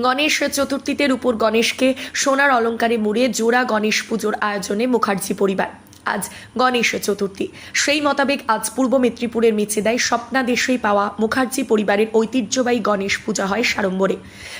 গণেশ চতুর্থীতে উপর গণেশকে সোনার অলঙ্কারে মুড়ে জোড়া গণেশ পুজোর আয়োজনে মুখার্জি পরিবার। আজ গণেশ চতুর্থী। সেই মোতাবেক আজ পূর্ব মেদিনীপুরের মেচেদায় স্বপ্নাদেশেই পাওয়া মুখার্জি পরিবারের ঐতিহ্যবাহী গণেশ পূজা হয় সাড়ম্বরে।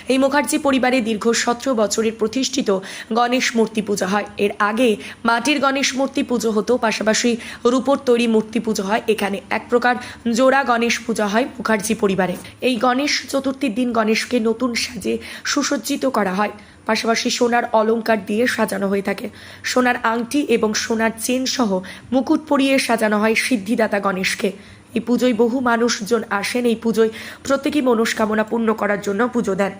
এই মুখার্জি পরিবারে দীর্ঘ সতেরো বছরের প্রতিষ্ঠিত গণেশ মূর্তি পূজা হয়। এর আগে মাটির গণেশ মূর্তি পুজো হতো, পাশাপাশি রূপোর তৈরি মূর্তি পুজো হয় এখানে। এক প্রকার জোড়া গণেশ পূজা হয় মুখার্জি পরিবারে। এই গণেশ চতুর্থীর দিন গণেশকে নতুন সাজে সুসজ্জিত করা হয়। পাশাপাশি সোনার অলঙ্কার দিয়ে সাজানো হয়ে থাকে। সোনার আংটি এবং সোনার চেন সহ মুকুট পরিয়ে সাজানো হয় সিদ্ধিদাতা গণেশকে। এই পুজোয় বহু মানুষজন আসেন। এই পুজোয় প্রত্যেকেই মনস্কামনা পূর্ণ করার জন্য পুজো দেন।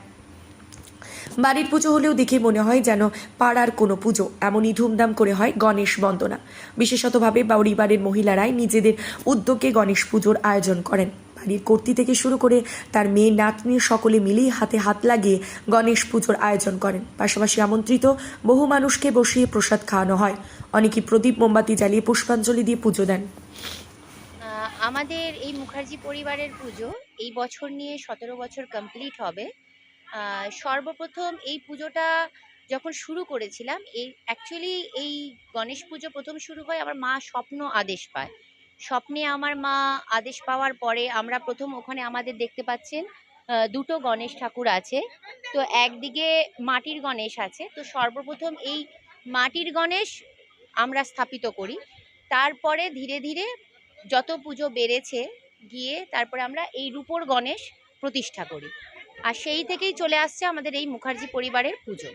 বাড়ির পুজো হলেও দেখে মনে হয় যেন পাড়ার কোনো পুজো। এমনই ধুমধাম করে হয় গণেশ বন্দনা। বিশেষতভাবে পরিবারের মহিলারাই নিজেদের উদ্যোগে গণেশ পুজোর আয়োজন করেন। বাড়ির কর্তৃ থেকে শুরু করে তার মেয়ে নাতনি সকলে মিলেই হাতে হাত লাগিয়ে গণেশ পুজোর আয়োজন করেন। পাশাপাশি আমন্ত্রিত বহু মানুষকে বসিয়ে প্রসাদ খাওয়ানো হয়। অনেকেই প্রদীপ, মোমবাতি জ্বালিয়ে পুষ্পাঞ্জলি দিয়ে পুজো দেন। আমাদের এই মুখার্জি পরিবারের পুজো এই বছর নিয়ে সতেরো বছর কমপ্লিট হবে। সর্বপ্রথম এই পুজোটা যখন শুরু করেছিলাম এই অ্যাকচুয়ালি এই গণেশ পুজো প্রথম শুরু হয়, আমার মা স্বপ্ন আদেশ পায়। স্বপ্নে আমার মা আদেশ পাওয়ার পরে আমরা প্রথম ওখানে আমাদের দেখতে পাচ্ছেন দুটো গণেশ ঠাকুর আছে। তো একদিকে মাটির গণেশ আছে। তো সর্বপ্রথম এই মাটির গণেশ আমরা স্থাপিত করি। তারপরে ধীরে ধীরে যত পুজো বেড়েছে গিয়ে তারপরে আমরা এই রূপোর গণেশ প্রতিষ্ঠা করি। আর সেই থেকেই চলে আসছে আমাদের এই মুখার্জি পরিবারের পুজো।